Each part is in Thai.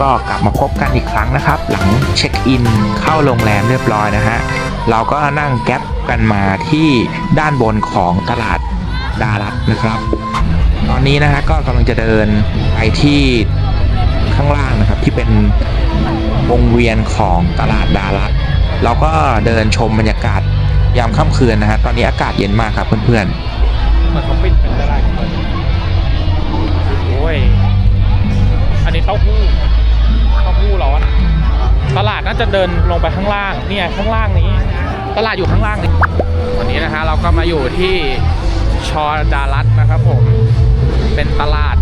ก็กลับมาพบกันอีกครั้งนะครับ หลังเช็คอินเข้าโรงแรมเรียบร้อยนะฮะเราก็นั่งแก๊ปกันมาที่ด้านบนของตลาดดารัตนะครับ ตอนนี้นะฮะก็กำลังจะเดินไปที่ข้างล่างนะครับที่เป็นวงเวียนของตลาดดารัตเราก็เดินชมบรรยากาศยามค่ำคืนนะฮะตอนนี้อากาศเย็นมากครับเพื่อนๆเหมือนเขาปิด จะเดินลงไปข้างล่างเนี่ยข้างล่างนี้ตลาดอยู่ข้างล่างนี้วันนี้นะฮะเราก็มาอยู่ที่ชอดารัตนะครับผมเป็นตลาด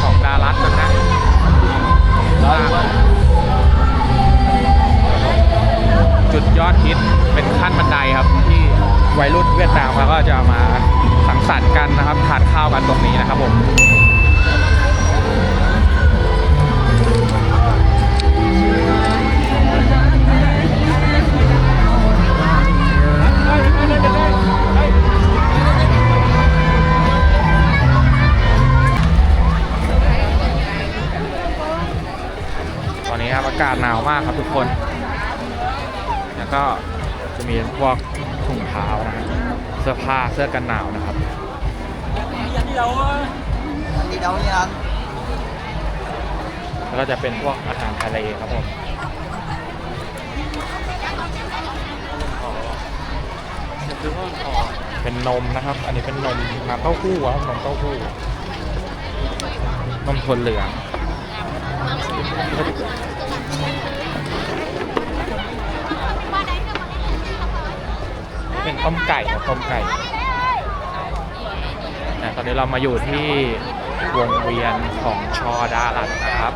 ของดารัตนะฮะจุดยอดฮิตเป็นขั้นบันไดครับที่วัยรุ่นเวียดนามเขาก็จะมาสังสรรค์กันนะครับทานข้าวกันตรงนี้นะครับผมากาศหนาวมากครับทุกคน แล้วก็จะมีพวกถุงเท้านะฮะเสื้อผ้าเสื้อกันหนาวนะครับ đi đâu vậy anh แล้วก็จะเป็นพวกอาหารทะเลครับผมเป็นนมนะครับ อันนี้เป็นนมน้ำเต้าหู้ครับนมเต้าหู้นมถั่วเหลืองเป็น ต้มไก่ครับต้มไก่นะตอนนี้เรามาอยู่ที่วงเวียนของชอดารันนะครับ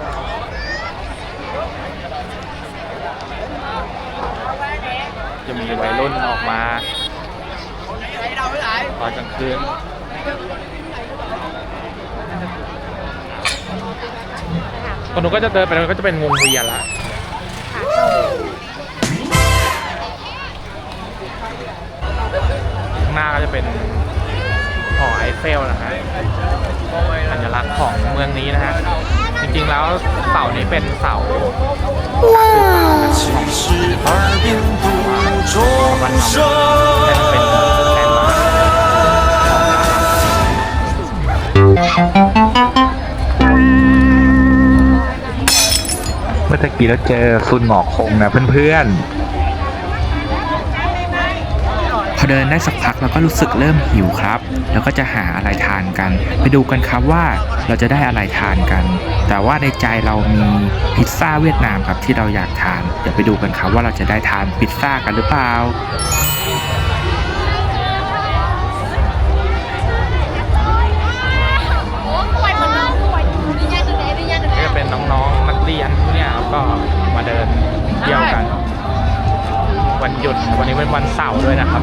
จะมีวัยรุ่นออกมาตอนกลางคืนตรงนู้นก็จะเดินไปแล้วก็จะเป็นวงเวียนละางหน้าก็จะเป็นหอไอเฟลนะฮะสัญลักษณ์ของเมืองนี้นะฮะ จริงๆแล้วเสานี้เป็นเสาวันเป็นมาเมื่อตะกี้เราเจอซุนหมอกคงนะเพื่อนๆ พอเดินได้สักพักเราก็รู้สึกเริ่มหิวครับ แล้วก็จะหาอะไรทานกัน ไปดูกันครับว่าเราจะได้อะไรทานกัน แต่ว่าในใจเรามีพิซซ่าเวียดนามครับที่เราอยากทาน เดี๋ยวไปดูกันครับว่าเราจะได้ทานพิซซ่ากันหรือเปล่าก็เป็นน้องๆนักเรียนเนี่ยครับก็มาเดินเที่ยวกัน วันหยุด วันนี้เป็นวันเสาร์ด้วยนะครับ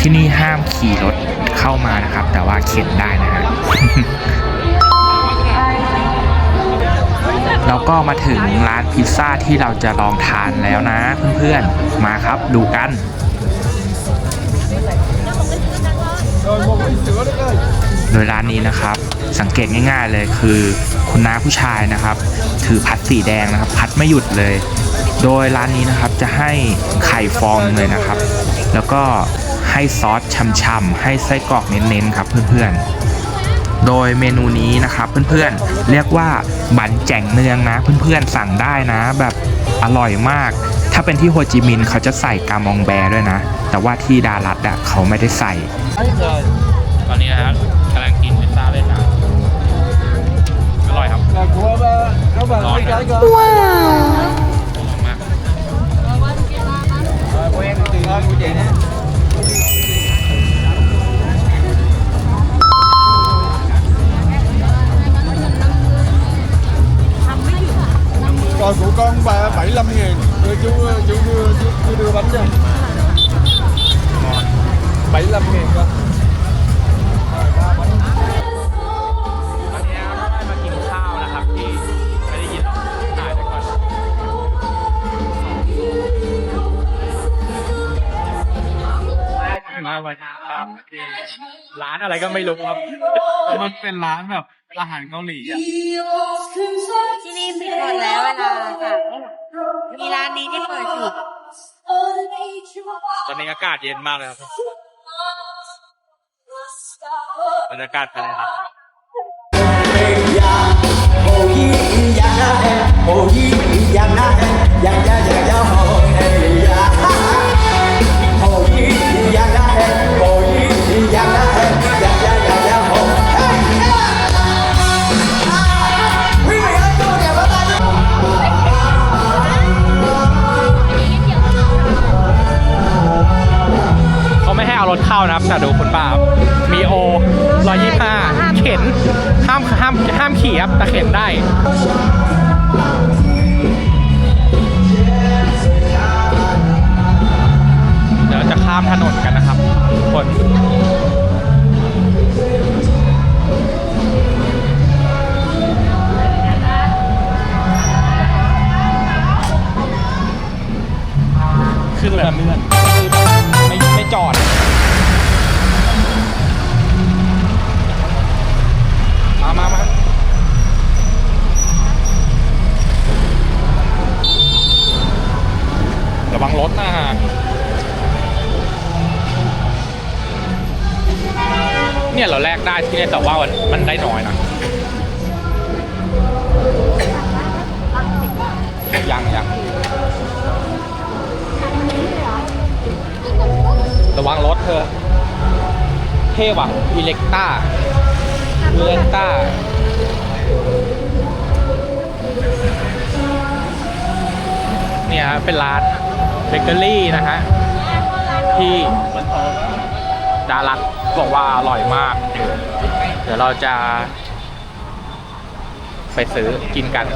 ที่นี่ห้ามขี่รถเข้ามานะครับ แต่ว่าเข็นได้นะฮะเราก็มาถึงร้านพิซซ่าที่เราจะลองทานแล้วนะเพื่อนๆ มาครับดูกัน โดยร้านนี้นะครับ สังเกตง่ายๆเลยคือ คุณน้าผู้ชายนะครับ ถือพัดสีแดงนะครับ พัดไม่หยุดเลย โดยร้านนี้นะครับจะให้ไข่ฟองเลยนะครับ แล้วก็ให้ซอสช่ำๆให้ไส้กรอกเน้นๆครับเพื่อนๆ โดยเมนูนี้นะครับเพื่อนๆ เรียกว่าบันแจ่งเนืองนะเพื่อนๆสั่งได้นะ แบบอร่อยมาก ถ้าเป็นที่โฮจิมินห์เขาจะใส่กามองแบร์ด้วยนะ แต่ว่าที่ดารัตอะเขาไม่ได้ใส่ อนนี้นะครับกำลังกินพิซซ่าเวียดนามอร่อยครับ là của các bạn Ngon cái à? cái cơ มาก Rồi, của em tiền ơn của chị nè Còn của con bà 75 nghìn Đưa chú, chú, đưa, chú, chú đưa bánh cho 75 nghìn con ามากินข้าวร้านอะไรก็ไม่รู้ครับ มันเป็นร้านแบบอาหารเกาหลีอะที่นี่ปิดหมดแล้วเวลาค่ะ มีร้านนี้ที่เปิดอยู่ตอนนี้อากาศเย็นมากเลยครับบรรยากาศภายในร้านเข นะครับแต่ดูคุณปาบมีโอร้อยยี่ห้าเข็น ห้ามห้ามห้ามขี่ครับแต่เข็นได้เดี๋ยวจะข้ามถนนกันนะครับทุกคน เนี่ยเราแลกได้ที่นี่แต่ว่ามันมันได้น้อยนะยังยังระวังรถเธอ เท่ว่ะอิเล็กต้าอิเล็กต้าเนี่ยฮะเป็นร้านเบเกอรี่นะฮะที่ารักบอกว่าอร่อยมาก เดี๋ยวเราจะ ไปซื้อกินกัน